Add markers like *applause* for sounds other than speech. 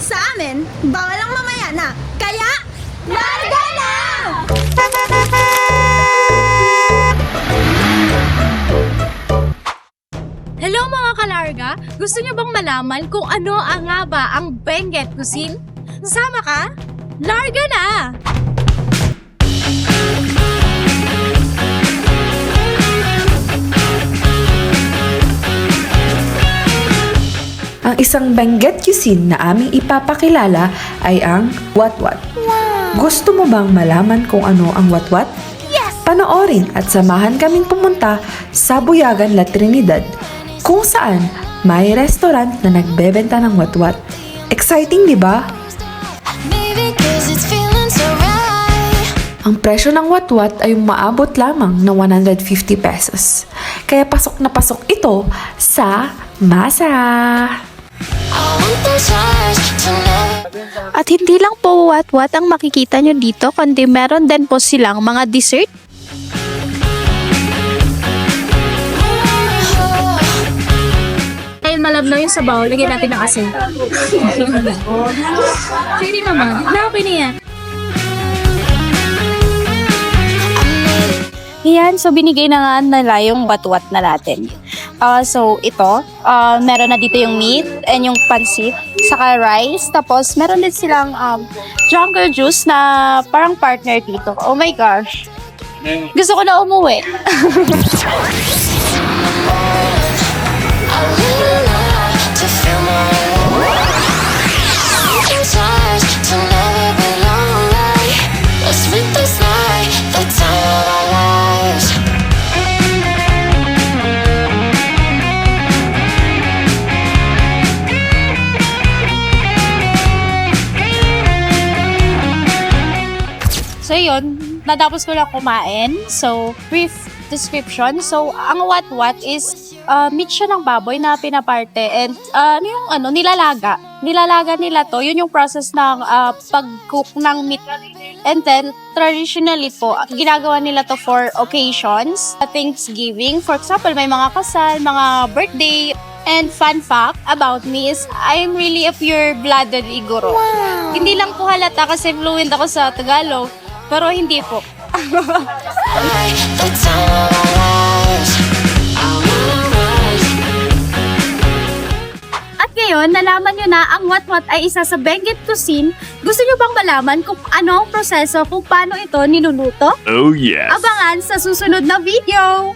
Sa amin, bawal ang mamaya na. Kaya, larga na! Hello mga kalarga! Gusto nyo bang malaman kung ano ang nga ba ang Benguet Cuisine? Sama ka? Larga na! Ang isang Benguet cuisine na aming ipapakilala ay ang watwat. Gusto mo bang malaman kung ano ang watwat? Yes! Panoorin at samahan kaming pumunta sa Buyagan La Trinidad kung saan may restaurant na nagbebenta ng watwat. Exciting, di ba? Ang presyo ng watwat ay maabot lamang na 150 pesos. Kaya pasok na pasok ito sa masa. At hindi lang po what-what ang makikita nyo dito, kundi meron din po silang mga dessert. Dahil malabnaw yung sabaw, lagyan natin ng asin. Sige naman, na-okay na yan. Yan, so binigay na nga nila yung batwat na natin. Ah, so ito, ah, meron na dito yung meat and yung pansit, saka rice. Tapos meron din silang um, jungle juice na parang partner dito. Oh my gosh. Gusto ko na umuwi. *laughs* yun, natapos ko lang kumain. So, brief description. So, ang what-what is uh, meat siya ng baboy na pinaparte and uh, ano yung ano, nilalaga. Nilalaga nila to. Yun yung process ng uh, pag-cook ng meat. And then, traditionally po, ginagawa nila to for occasions. Thanksgiving, for example, may mga kasal, mga birthday, And fun fact about me is I'm really a pure-blooded Igoro. Hindi lang po halata kasi fluent ako sa Tagalog, pero hindi po. At ngayon, nalaman nyo na ang what-what ay isa sa Benguet Cuisine. Gusto nyo bang malaman kung ano ang proseso kung paano ito niluluto? Oh, yes. Abangan sa susunod na video!